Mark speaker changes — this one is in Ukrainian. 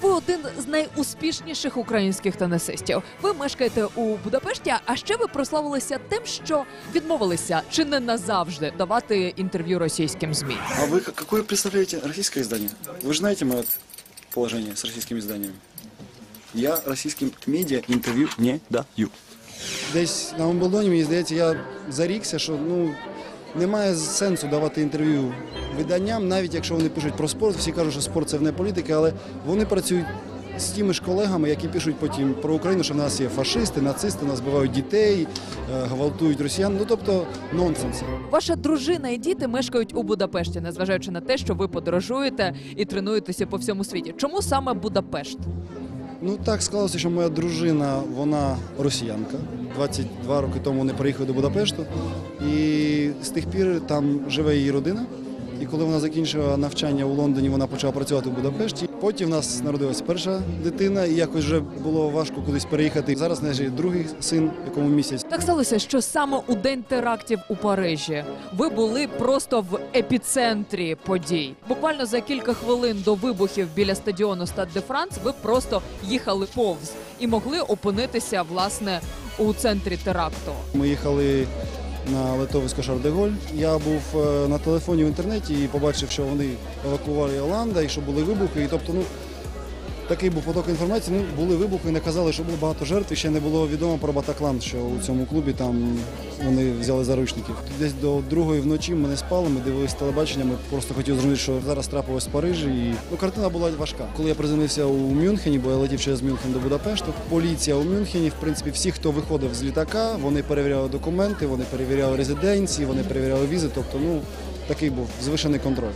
Speaker 1: Ви один з найуспішніших українських тенісистів. Ви мешкаєте у Будапешті, а ще ви прославилися тим, що відмовилися чи не назавжди давати інтерв'ю російським змі.
Speaker 2: А вы как- какое представляете российское издание? Вы же знаете мое положение с российскими изданиями. Я российским медиа интервью не даю.
Speaker 3: Десь на Умблдоні, мені здається, я зарікся, що ну немає сенсу давати інтерв'ю виданням, навіть якщо вони пишуть про спорт. Всі кажуть, що спорт це не політика, але вони працюють з тими ж колегами, які пишуть потім про Україну, що в нас є фашисти, нацисти, нас вбивають дітей, е, гвалтують росіян. Ну тобто нонсенс.
Speaker 1: Ваша дружина і діти мешкають у Будапешті, незважаючи на те, що ви подорожуєте і тренуєтеся по всьому світі. Чому саме Будапешт?
Speaker 3: Ну так склалося, що моя дружина, вона росіянка. 22 роки тому вони приїхали до Будапешту, і з тих пір там живе її родина. І коли вона закінчила навчання у Лондоні, вона почала працювати в Будапешті. Потім в нас народилася перша дитина, і якось вже було важко кудись переїхати. Зараз в неї другий син, якому місяць.
Speaker 1: Так сталося, що саме у день терактів у Парижі ви були просто в епіцентрі подій. Буквально за кілька хвилин до вибухів біля стадіону Стад де Франс ви просто їхали повз і могли опинитися власне у центрі теракту.
Speaker 3: Ми їхали на литовисько Шардеголь. Я був е, на телефоні в інтернеті і побачив, що вони евакували Оланда і що були вибухи. І тобто, ну такий був поток інформації. Ну були вибухи, не казали, що було багато жертв. І ще не було відомо про Батаклан, що у цьому клубі там вони взяли заручників. Десь до другої вночі ми не спали, ми дивилися телебачення. Ми просто хотіли зрозуміти, що зараз трапилось в Парижі. І ну картина була важка. Коли я приземлився у Мюнхені, бо я летів через Мюнхен до Будапешту. Поліція у Мюнхені, в принципі, всі, хто виходив з літака, вони перевіряли документи, вони перевіряли резиденції, вони перевіряли візи. Тобто, ну такий був звишений контроль.